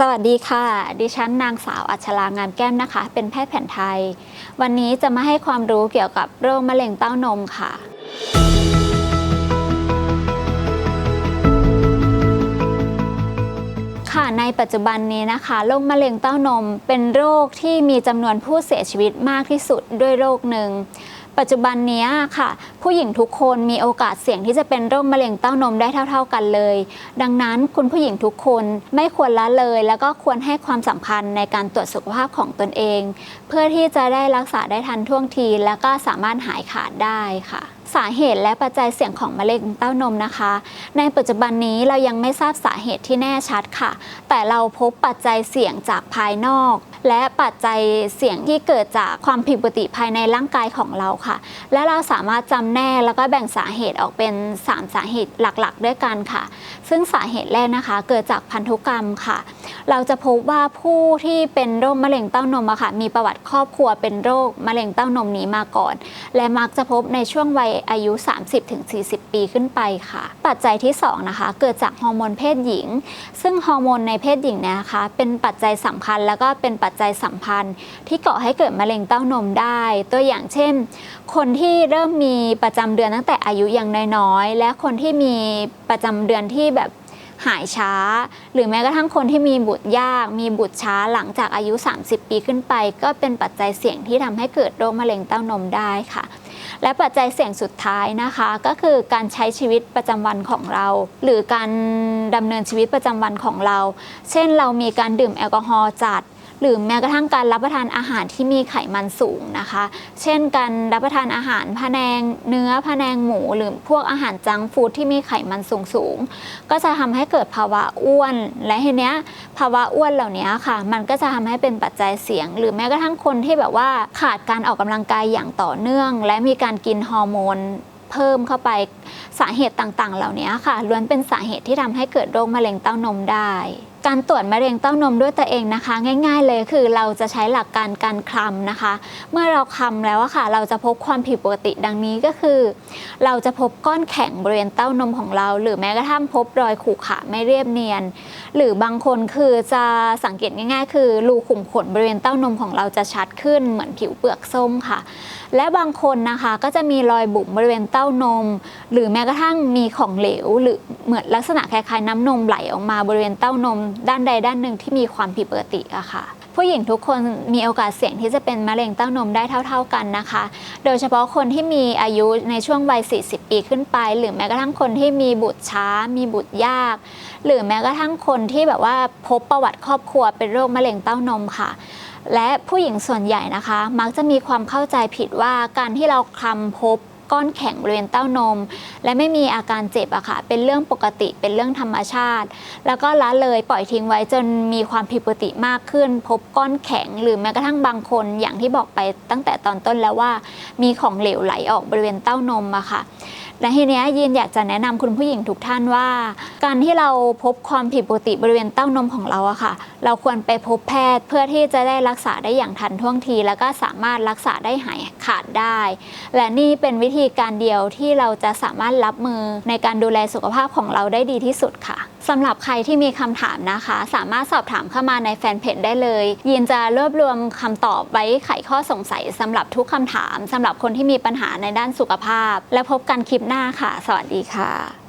สวัสดีค่ะ ดิฉันนางสาวอัชรางามแก้มนะคะ เป็นแพทย์แผนไทย วันนี้จะมาให้ความรู้เกี่ยวกับโรคมะเร็งเต้านมค่ะ ค่ะในปัจจุบันนี้นะคะโรคมะเร็งเต้านมเป็นโรคที่มีจำนวนผู้เสียชีวิตมากที่สุดด้วยโรคหนึ่ง ปัจจุบันนี้ค่ะ ผู้หญิงทุกคนมีโอกาสเสี่ยงที่จะเป็นโรคมะเร็งเต้านมได้เท่า ๆกันเลย ดังนั้นคุณผู้หญิงทุกคนไม่ควรละเลย แล้วก็ควรให้ความสำคัญในการตรวจสุขภาพของตนเอง เพื่อที่จะได้รักษาได้ทันท่วงที แล้วก็สามารถหายขาดได้ค่ะสาเหตุและปัจจัยเสี่ยงของมะเร็งเต้านมนะคะ ในปัจจุบันนี้เรายังไม่ทราบสาเหตุที่แน่ชัดค่ะ แต่เราพบปัจจัยเสี่ยงจากภายนอก และปัจจัยเสี่ยงที่เกิดจากความผิดปกติภายในร่างกายของเราค่ะ และเราสามารถจำแนกแล้วก็แบ่งสาเหตุออกเป็น 3 สาเหตุหลักๆ ด้วยกันค่ะ ซึ่งสาเหตุแรกนะคะ เกิดจากพันธุกรรมค่ะ เราจะพบว่าผู้ที่เป็นโรคมะเร็งเต้านมอะค่ะมีประวัติครอบครัวเป็นโรคมะเร็งเต้านมนี้มาก่อน และมักจะพบในช่วงวัยอายุ 30-40 ปีขึ้นไปค่ะ ปัจจัยที่ 2 นะคะ เกิดจากฮอร์โมนเพศหญิง ซึ่งฮอร์โมนในเพศหญิงเนยนะคะเป็นปัจจัยสำคัญแล้วก็เป็นปัจจัยสัมพันธ์ ที่ก่อให้เกิดมะเร็งเต้านมได้ ตัวอย่างเช่น คนที่เริ่มมีประจำเดือนตั้งแต่อายุยังน้อยๆและคนที่มีประจำเดือนที่แบบ หายช้า หรือแม้กระทั่งคนที่มีบุตรยาก มีบุตรช้าหลังจากอายุ 30 ปีขึ้นไป ก็เป็นปัจจัยเสี่ยงที่ทำให้เกิดโรคมะเร็งเต้านมได้ค่ะ และปัจจัยเสี่ยงสุดท้ายนะคะ ก็คือการใช้ชีวิตประจำวันของเรา หรือการดำเนินชีวิตประจำวันของเรา เช่น เรามีการดื่มแอลกอฮอล์จัด หรือแม้กระทั่งการรับประทานอาหารที่มีไขมันสูงนะคะ เช่นการรับประทานอาหารพะแนงเนื้อพะแนงหมูหรือพวกอาหารจังฟู้ดที่มีไขมันสูงสูงก็จะทำให้เกิดภาวะอ้วน และทีเนี้ยภาวะอ้วนเหล่านี้ค่ะ มันก็จะทำให้เป็นปัจจัยเสี่ยง หรือแม้กระทั่งคนที่แบบว่าขาดการออกกำลังกายอย่างต่อเนื่อง และมีการกินฮอร์โมนเพิ่มเข้าไปสาเหตุต่างๆ เหล่านี้ค่ะล้วนเป็นสาเหตุที่ทำให้เกิดโรคมะเร็งเต้านมได้ การตรวจมะเร็งเต้านมด้วยตัวเองนะคะ ง่าย ๆ เลยคือเราจะใช้หลักการการคลำนะคะ เมื่อเราคลำแล้วอะค่ะ เราจะพบความผิดปกติดังนี้ก็คือ เราจะพบก้อนแข็งบริเวณเต้านมของเรา หรือแม้กระทั่งพบรอยขูขระไม่เรียบเนียน หรือบางคนคือจะสังเกตง่าย ๆ คือรูขุมขนบริเวณเต้านมของเราจะชัดขึ้นเหมือนผิวเปลือกส้มค่ะ และบางคนนะคะก็จะมีรอยบุ๋มบริเวณเต้านม หรือแม้กระทั่งมีของเหลว หรือเหมือนลักษณะคล้ายๆ น้ำนมไหลออกมาบริเวณเต้านม ด้านใดด้านหนึ่งที่มีความผิดปกติอะค่ะผู้หญิงทุกคนมีโอกาสเสี่ยงที่จะเป็นมะเร็งเต้านมได้เท่า ๆกันนะคะ โดยเฉพาะคนที่มีอายุในช่วงวัย 40 ปีขึ้นไป หรือแม้กระทั่งคนที่มีบุตรช้า มีบุตรยาก หรือแม้กระทั่งคนที่แบบว่าพบประวัติครอบครัวเป็นโรคมะเร็งเต้านมค่ะ และผู้หญิงส่วนใหญ่นะคะ มักจะมีความเข้าใจผิดว่าการที่เราคลำพบ ก้อนแข็งบริเวณเต้านม และไม่มีอาการเจ็บอะค่ะเป็นเรื่องปกติเป็นเรื่องธรรมชาติ แล้วก็ละเลยปล่อยทิ้งไว้จนมีความผิดปกติมากขึ้น พบก้อนแข็ง หรือแม้กระทั่งบางคนอย่างที่บอกไปตั้งแต่ตอนต้นแล้วว่า มีของเหลวไหลออกบริเวณเต้านมอะค่ะและทีเนี้ยยีนอยากจะแนะนำคุณผู้หญิงทุกท่านว่า การที่เราพบความผิดปกติบริเวณเต้านมของเราอะค่ะ เราควรไปพบแพทย์เพื่อที่จะได้รักษาได้อย่างทันท่วงที แล้วก็สามารถรักษาได้หายขาดได้ และนี่เป็นวิธีการเดียวที่เราจะสามารถรับมือในการดูแลสุขภาพของเราได้ดีที่สุดค่ะสำหรับใครที่มีคำถามนะคะ สามารถสอบถามเข้ามาในแฟนเพจได้เลย ยินจะรวบรวมคำตอบไว้ไขข้อสงสัยสำหรับทุกคำถามสำหรับคนที่มีปัญหาในด้านสุขภาพ และพบกันคลิปหน้าค่ะ สวัสดีค่ะ